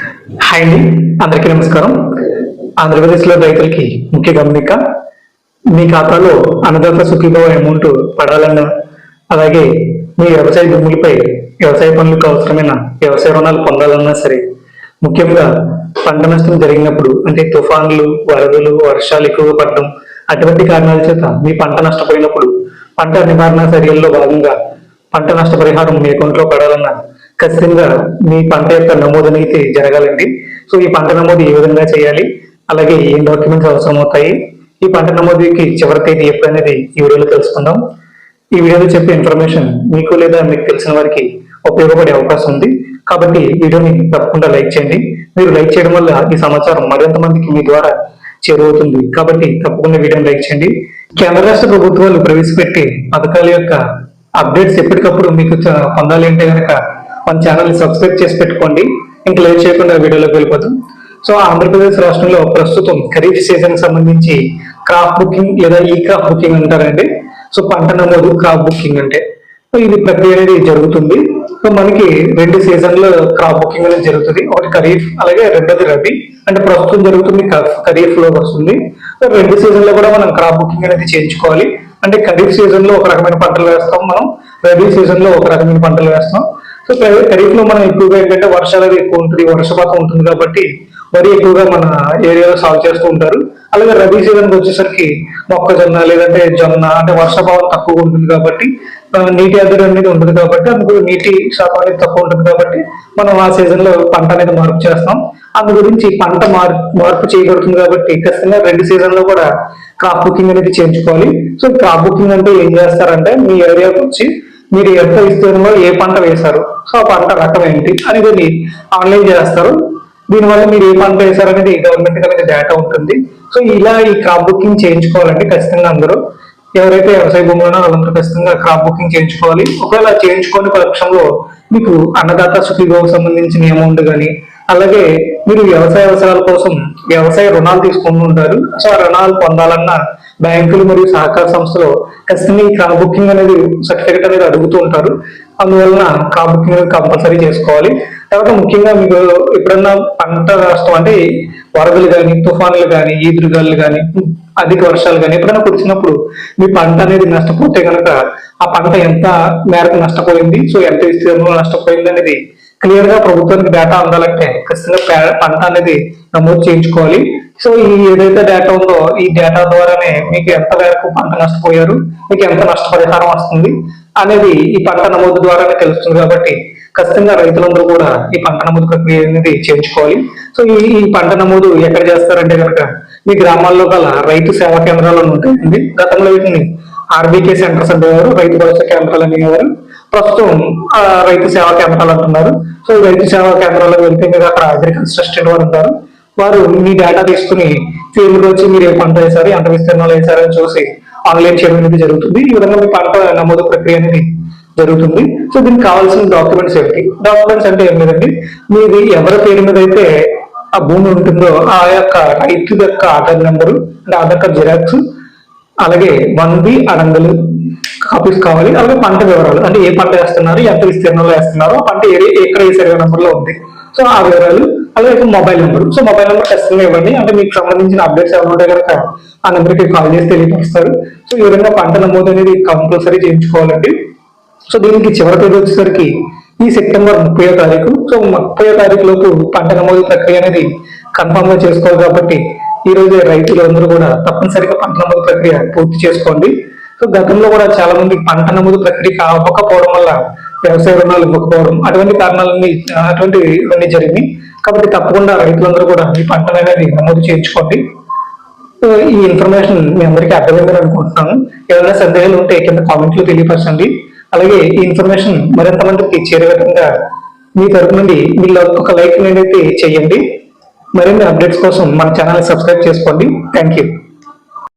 Hi అండి. అందరికీ నమస్కారం. ఆంధ్రప్రదేశ్లో రైతులకి ముఖ్య గమనిక మీ ఖాతాలో అన్నదాత సుఖీభవ అమౌంట్ పడాలన్నా అలాగే మీ వ్యవసాయ భూములపై వ్యవసాయ పనులకు అవసరమైన వ్యవసాయ రుణాలు పొందాలన్నా సరే ముఖ్యంగా పంట నష్టం జరిగినప్పుడు అంటే తుఫాన్లు వరదలు వర్షాలు ఎక్కువగా పడడం అటువంటి కారణాల చేత మీ పంట నష్టపోయినప్పుడు పంట నివారణ చర్యల్లో భాగంగా పంట నష్టపరిహారం మీ అకౌంట్లో పడాలన్నా ఖచ్చితంగా మీ పంట యొక్క నమోదు అనేది జరగాలండి. సో ఈ పంట నమోదు ఏ విధంగా చేయాలి? అలాగే ఏం డాక్యుమెంట్స్ అవసరం అవుతాయి ఈ పంట నమోదుకి చివరి తేదీ ఎప్పుడు అనేది ఈ వీడియోలో తెలుసుకుందాం. ఈ వీడియోలో చెప్పే ఇన్ఫర్మేషన్ మీకు లేదా మీకు తెలిసిన వారికి ఉపయోగపడే అవకాశం ఉంది. కాబట్టి వీడియోని తప్పకుండా లైక్ చేయండి. మీరు లైక్ చేయడం వల్ల ఈ సమాచారం మరింత మందికి మీ ద్వారా చేరువవుతుంది. కాబట్టి తప్పకుండా వీడియోని లైక్ చేయండి. కేంద్ర రాష్ట్ర ప్రభుత్వాలు ప్రవేశపెట్టే పథకాల యొక్క అప్డేట్స్ ఎప్పటికప్పుడు మీకు పొందాలి అంటే కనుక మన ఛానల్ సబ్స్క్రైబ్ చేసి పెట్టుకోండి. ఇంకా లేట్ చేయకుండా వీడియోలోకి వెళ్ళిపోతాం సో ఆంధ్రప్రదేశ్ రాష్ట్రంలో ప్రస్తుతం ఖరీఫ్ సీజన్ సంబంధించి క్రాప్ బుకింగ్ లేదా ఈ క్రాప్ బుకింగ్ అంటారండి. సో పంట నమోదు క్రాప్ బుకింగ్ అంటే. సో ఇది ప్రక్రియ అనేది జరుగుతుంది. సో మనకి రెండు సీజన్లో క్రాప్ బుకింగ్ అనేది జరుగుతుంది. ఒకటి ఖరీఫ్ అలాగే రెండోది రబీ. అంటే ప్రస్తుతం జరుగుతుంది ఖరీఫ్లో వస్తుంది. సో రెండు సీజన్లో కూడా మనం క్రాప్ బుకింగ్ అనేది చేయించుకోవాలి. అంటే ఖరీఫ్ సీజన్లో ఒక రకమైన పంటలు వేస్తాం మనం రబీ సీజన్లో ఒక రకమైన పంటలు వేస్తాం. సో ఖరీఫ్లో మనం ఎక్కువగా ఏంటంటే వర్షాలు ఎక్కువ ఉంటుంది వర్షపాతం ఉంటుంది కాబట్టి వరి ఎక్కువగా మన ఏరియాలో సాగు చేస్తూ ఉంటారు. అలాగే రబీ సీజన్ వచ్చేసరికి మొక్కజొన్న లేదంటే జొన్న అంటే వర్షపాతం తక్కువ ఉంటుంది కాబట్టి నీటి ఎద్దడి అనేది ఉంటుంది కాబట్టి అందుకు నీటి శాతం అనేది తక్కువ ఉంటుంది కాబట్టి మనం ఆ సీజన్లో పంట అనేది మార్పు చేస్తాం. అందు గురించి పంట మార్పు మార్పు చేయబడుతుంది కాబట్టి ఖచ్చితంగా రెండు సీజన్లో కూడా క్రాప్ బుకింగ్ అనేది చేయించుకోవాలి. సో క్రాప్ బుకింగ్ అంటే ఏం చేస్తారంటే మీ ఏరియాకి వచ్చి మీరు ఎంత విస్తీర్ణంలో ఏ పంట వేశారు సో ఆ పంట రకం ఏంటి అనేది ఆన్లైన్ చేస్తారు. దీనివల్ల మీరు ఏ పంట వేశారు అనేది గవర్నమెంట్ అనేది డేటా ఉంటుంది. సో ఇలా ఈ క్రాప్ బుకింగ్ చేయించుకోవాలంటే ఖచ్చితంగా అందరూ ఎవరైతే వ్యవసాయ భూములు ఉన్నారో వాళ్ళందరూ ఖచ్చితంగా క్రాప్ బుకింగ్ చేయించుకోవాలి. ఒకవేళ చేయించుకోని పక్షంలో మీకు అన్నదాత సుఖీభావకు సంబంధించిన అమౌంట్ కానీ అలాగే మీరు వ్యవసాయ అవసరాల కోసం వ్యవసాయ రుణాలు తీసుకుంటూ ఉంటారు. సో ఆ రుణాలు పొందాలన్న బ్యాంకులు మరియు సహకార సంస్థలు ఖచ్చితంగా ఈ బుకింగ్ అనేది సర్టిఫికేట్ అనేది అడుగుతూ ఉంటారు. అందువలన కార్ బుకింగ్ అనేది కంపల్సరీ చేసుకోవాలి. తర్వాత ముఖ్యంగా మీకు ఎప్పుడన్నా పంట నష్టం అంటే వరదలు కానీ తుఫాన్లు కానీ ఈదురుగాలు కానీ అధిక వర్షాలు కానీ ఎప్పుడైనా కురిసినప్పుడు మీ పంట అనేది నష్టపోతే కనుక ఆ పంట ఎంత మేరకు నష్టపోయింది? సో ఎంత విస్తీర్ణంలో నష్టపోయింది అనేది క్లియర్గా ప్రభుత్వానికి డేటా అందాలంటే ఖచ్చితంగా పే- పంట అనేది నమోదు చేయించుకోవాలి. సో ఈ ఏదైతే డేటా ఉందో ఈ డేటా ద్వారానే మీకు ఎంత మేరకు పంట నష్టపోయారు మీకు ఎంత నష్టపరిహారం వస్తుంది అనేది ఈ పంట నమోదు ద్వారానే తెలుస్తుంది కాబట్టి ఖచ్చితంగా రైతులందరూ కూడా ఈ పంట నమోదు ప్రక్రియ అనేది చేయించుకోవాలి. సో ఈ ఈ పంట నమోదు ఎక్కడ చేస్తారంటే కనుక మీ గ్రామాల్లో గల రైతు సేవా కేంద్రాలు ఉంటాయండి. గతంలో వీటిని ఆర్బీకే సెంటర్స్ అనేవారు రైతు భరోసా కేంద్రాలు అనేవారు. ప్రస్తుతం రైతు సేవా కేంద్రాలు అంటున్నారు. సో రైతు సేవా కేంద్రాలకు వెళ్తే మీరు అక్కడ అగ్రికల్చర్ అసిస్టెంట్ వారు ఉంటారు. వారు మీ డేటా తీసుకుని ఫీల్డ్ వచ్చి మీరు ఏ పంట వేశారు ఎంత విస్తీర్ణాలు వేశారు అని చూసి ఆన్లైన్ చేయడం అనేది జరుగుతుంది. ఈ విధంగా మీ పంట నమోదు ప్రక్రియ అనేది జరుగుతుంది. సో దీనికి కావాల్సిన డాక్యుమెంట్స్ ఏంటి డాక్యుమెంట్స్ అంటే ఏం లేదండి. మీది ఎవరి పేరు మీద అయితే ఆ భూమి ఉంటుందో ఆ యొక్క రైతు యొక్క ఆధార్ నెంబరు అంటే ఆధార్ కార్డ్ జిరాక్స్ అలాగే వన్ బి అడంగలు కాపీస్ కావాలి. అలాగే పంట వివరాలు. అంటే ఏ పంట వేస్తున్నారు ఎంత విస్తీర్ణంలో వేస్తున్నారు ఆ పంట ఏ ఎక్కడ ఏ సర్వే నెంబర్లో ఉంది. సో ఆ వివరాలు అలాగే mobile number so mobile number ఖచ్చితంగా ఇవ్వండి. అంటే మీకు సంబంధించిన అప్డేట్స్ ఏమైనా ఉంటాయి కనుక ఆ నెంబర్కి కాల్ చేసి తెలియపరుస్తారు. సో ఈ విధంగా పంట నమోదు అనేది కంపల్సరీ చేయించుకోవాలండి. సో దీనికి చివరి తేదీ వచ్చేసరికి ఈ సెప్టెంబర్ ముప్పై తారీఖు. సో ముప్పై తారీఖు లోపు పంట నమోదు ప్రక్రియ అనేది కన్ఫామ్గా చేసుకోవాలి కాబట్టి ఈ రోజు రైతులందరూ కూడా తప్పనిసరిగా పంట నమోదు ప్రక్రియ పూర్తి చేసుకోండి. సో గతంలో కూడా చాలా మంది పంట నమోదు ప్రక్రియ అవ్వకపోవడం వల్ల వ్యవసాయ రుణాలు ఇవ్వకపోవడం అటువంటి కారణాలన్నీ అటువంటి ఇవన్నీ జరిగింది కాబట్టి తప్పకుండా రైతులందరూ కూడా ఈ పంట అనేది నమోదు చేయించుకోండి. సో ఈ ఇన్ఫర్మేషన్ మీ అందరికీ అర్థమైందని అనుకుంటున్నాను. ఏదైనా సందేహాలు ఉంటే కింద కామెంట్లు తెలియపరచండి. అలాగే ఈ ఇన్ఫర్మేషన్ మరింత మందికి చేరే విధంగా మీ తరపు నుండి మీరు ఒక లైక్ నేనైతే చేయండి. మరిన్ని అప్డేట్స్ కోసం మన ఛానల్ సబ్స్క్రైబ్ చేసుకోండి. Thank you